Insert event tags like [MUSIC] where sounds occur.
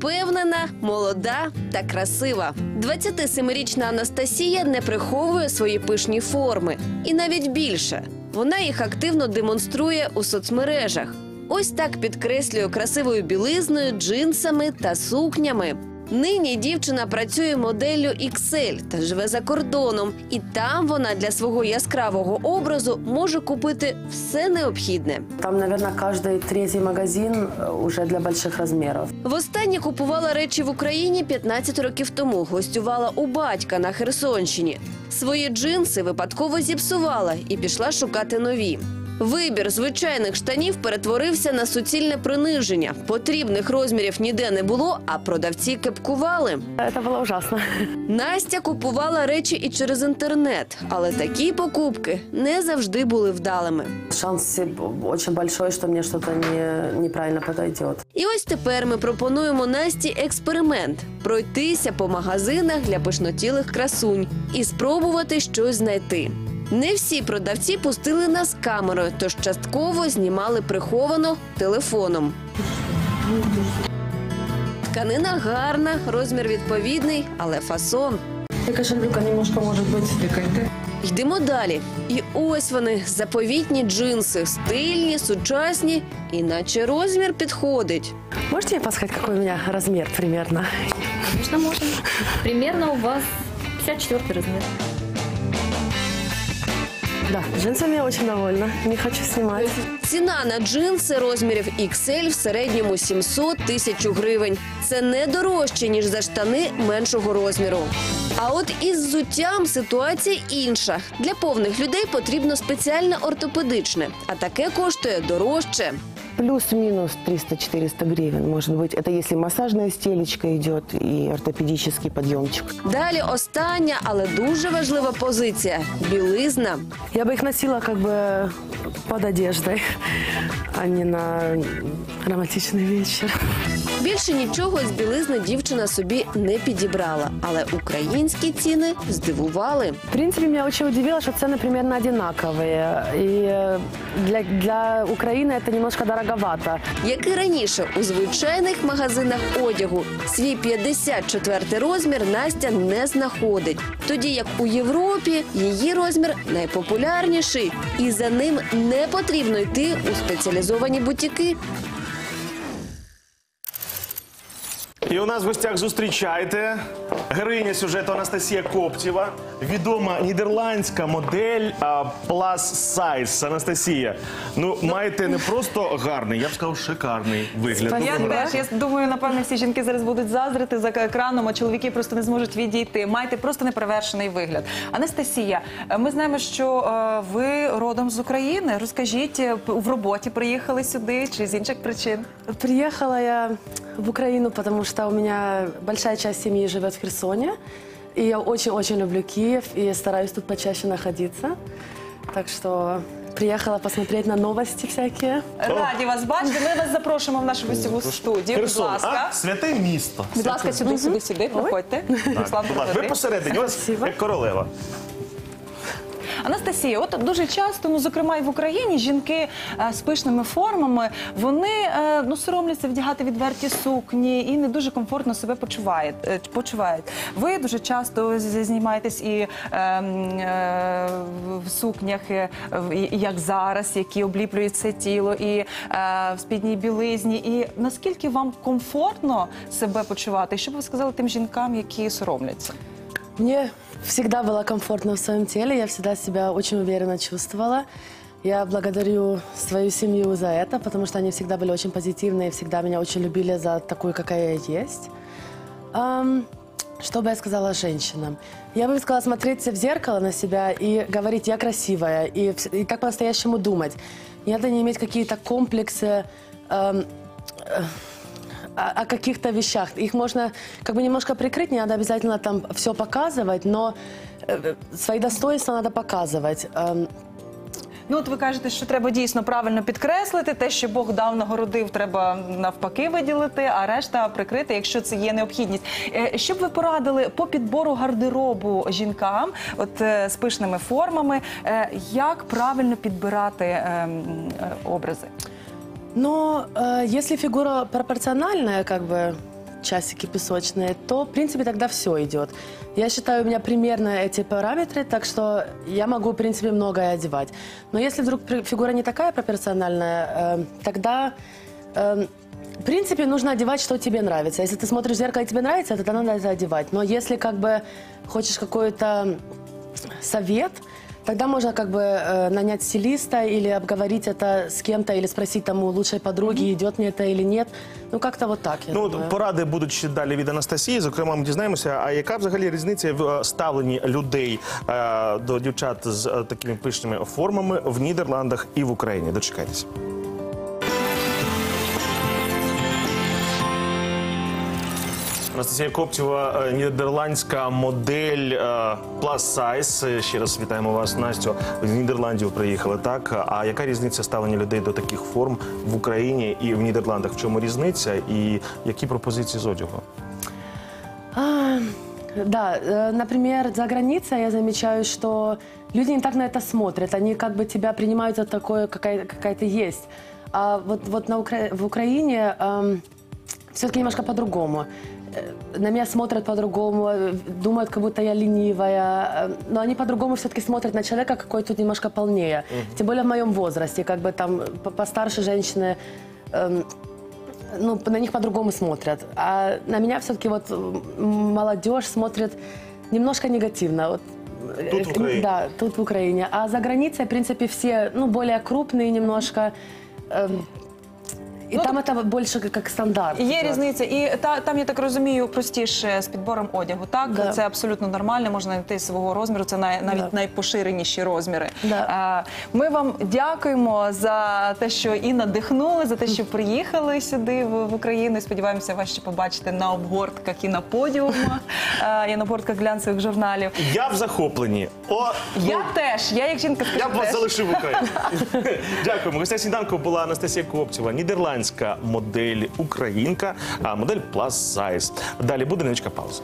впевнена, молода та красива. 27-річна Анастасія не приховує свої пишні форми, і навіть більше. Вона їх активно демонструє у соцмережах. Ось так підкреслює красивою білизною, джинсами та сукнями. Нині дівчина працює моделлю XL та живе за кордоном, і там вона для свого яскравого образу може купити все необхідне. Там, наверное, каждый третий магазин э, уже для больших размеров. Востаннє купувала речі в Україні 15 років тому. Гостювала у батька на Херсонщині. Свої джинси випадково зіпсувала і пішла шукати нові. Вибір звичайних штанів перетворився на суцільне приниження. Потрібних розмірів ніде не було, а продавці кепкували. Это было ужасно. Настя купувала речі і через інтернет, але такі покупки не завжди були вдалими. Шанс э, очень большой, что мне что-то не, неправильно подойдет. І ось тепер ми пропонуємо Насті експеримент пройтися по магазинах для пишнотілих красунь і спробувати щось знайти. Не всі продавці пустили нас камерою, тож частково знімали приховано телефоном. Тканина гарна, розмір відповідний, але фасон. И кошелька немножко может быть. Йдемо далі. І ось вони заповітні джинси, стильні, сучасні, і наче розмір підходить. Можете мне подсказать, какой у меня размер примерно? Конечно, можно. Примерно у вас 54 размер. Да, джинсами я очень довольна. Не хочу снимать. Ціна на джинси розмірів XL в середньому 700 тисяч гривень. Це не дорожче, ніж за штани меншого розміру. А от із взуттям ситуація інша. Для повних людей потрібно спеціальне ортопедичне, а таке коштує дорожче Плюс-минус 300-400 гривен, может быть. Это если массажная стелечка идет и ортопедический подъемчик. Далі остання, але дуже важлива позиція білизна. Я бы их носила как бы под одеждой, а не на романтичный вечер. Більше нічого з білизни дівчина собі не підібрала, але українські ціни здивували. В принципе, меня очень удивило, что цены примерно одинаковые. И э, для, для Украины это немножко дороговато. Як і раніше у звичайних магазинах одягу, свій 54 розмір Настя не знаходить. Тоді як у Європі її розмір найпопулярніший, і за ним не потрібно йти у спеціалізовані бутіки. І у нас в гостях зустрічайте героїня сюжету Анастасія Коптєва, відома нідерландська модель а, Plus Size. Анастасія. Ну, маєте не просто гарний, я б сказав, шикарний вигляд. Я Доброго теж я думаю, напевно, всі жінки зараз будуть заздрити за екраном, а чоловіки просто не зможуть відійти. Маєте просто неперевершений вигляд. Анастасія, е, ми знаємо, що е, ви родом з України. Розкажіть, е, в роботі приїхали сюди чи з інших причин? Приехала я в Украину, потому что у меня большая часть семьи живет в Херсоне. И я очень-очень люблю Киев и стараюсь тут почаще находиться. Так что приехала посмотреть на новости всякие. Раді вас бачити. Ми вас запрошуємо в нашу гостєву студію. Будь Херсон, ласка. а? Святе місто. Будь ласка, сюди, сюди, сюди. Проходьте. Руслан, Будь ласка, ви проходи. посередині, у вас Спасибо. як королева. Анастасія, от дуже часто, ну зокрема і в Україні, жінки е, з пишними формами вони е, ну соромляться вдягати відверті сукні і не дуже комфортно себе почувають. е, почувають. Ви дуже часто знімаєтесь і е, е, в сукнях, в- як зараз, які обліплюють це тіло, і в спідній білизні. І наскільки вам комфортно себе почувати? І що б ви сказали тим жінкам, які соромляться? Мне всегда было комфортно в своем теле, я всегда себя очень уверенно чувствовала. Я благодарю свою семью за это, потому что они всегда были очень позитивные, всегда меня очень любили за такую, какая я есть. Ам, что бы я сказала женщинам? Я бы сказала смотреться в зеркало на себя и говорить «я красивая», и, и так по-настоящему думать. Не надо не иметь какие-то комплексы, ам, э, о, о каких-то вещах. Их можно как бы немножко прикрыть, не надо обязательно там все показывать, но э, свои достоинства надо показывать. Эм, Ну, от ви кажете, що треба дійсно правильно підкреслити. Те, що Бог дав, нагородив, треба навпаки виділити, а решта прикрити, якщо це є необхідність. Е, Що б ви порадили по підбору гардеробу жінкам, от е, з пишними формами, е, як правильно підбирати е, м, е, образи? Но э, если фигура пропорциональная, как бы, часики песочные, то, в принципе, тогда все идет. Я считаю, у меня примерно эти параметры, так что я могу, в принципе, многое одевать. Но если вдруг фигура не такая пропорциональная, э, тогда... э, в принципе, нужно одевать, что тебе нравится. Если ты смотришь в зеркало и тебе нравится, тогда надо это одевать. Но если как бы хочешь какой-то совет, тогда можно как бы э, нанять стилиста или обговорить это с кем-то, или спросить там у лучшей подруги, идет мне это или нет. Ну, как-то вот так, я Ну, думаю. от поради будуть ще далі від Анастасії. Зокрема, ми дізнаємося, а яка взагалі різниця в е, ставленні людей е, до дівчат з е, такими пишними формами в Нідерландах і в Україні? Дочекайтеся. Анастасія Коптєва, е, нідерландська модель е, Plus Size. Е, Ще раз вітаємо вас, Настю. З Нідерландів приїхали, так? А яка різниця ставлення людей до таких форм в Україні і в Нідерландах? В чому різниця і які пропозиції з одягу? А, да, э, например, за границей я замечаю, что люди не так на это смотрят. Они как бы тебя принимают за такое, какая, какая ты есть. А вот, вот на Укра- в Украине все-таки немножко по-другому. Э, На меня смотрят по-другому, э, думают, как будто я ленивая. Э, Но они по-другому все-таки смотрят на человека, какой тут немножко полнее. Тем более в моем возрасте, как бы там по- постарше женщины эм, ну, на них по-другому смотрят. А на меня все-таки вот молодежь смотрит немножко негативно. Вот, э, Тут в Украине? Да, тут в Украине. А за границей, в принципе, все, ну, более крупные немножко. эм, и Ну, там это больше как, как стандарт. Є різниця, і та там я так розумію, простіше з підбором одягу. Так Да. це абсолютно нормально. Можна знайти свого розміру. Це най, навіть Да. найпоширеніші розміри. Да. А, ми вам дякуємо за те, що і надихнули, за те, що приїхали сюди в, в Україну. Сподіваємося, вас ще побачити на обгортках і на подіумах, [LAUGHS] і на обгортках глянцевих журналів. Я в захопленні. О, Я теж, я як жінка скажу Я б вас теж. залишив в Україні. [LAUGHS] Дякуємо. Гостя сніданку була Анастасія Коптєва, нідерландська модель українка, а модель Plus Size. Далі буде невеличка пауза.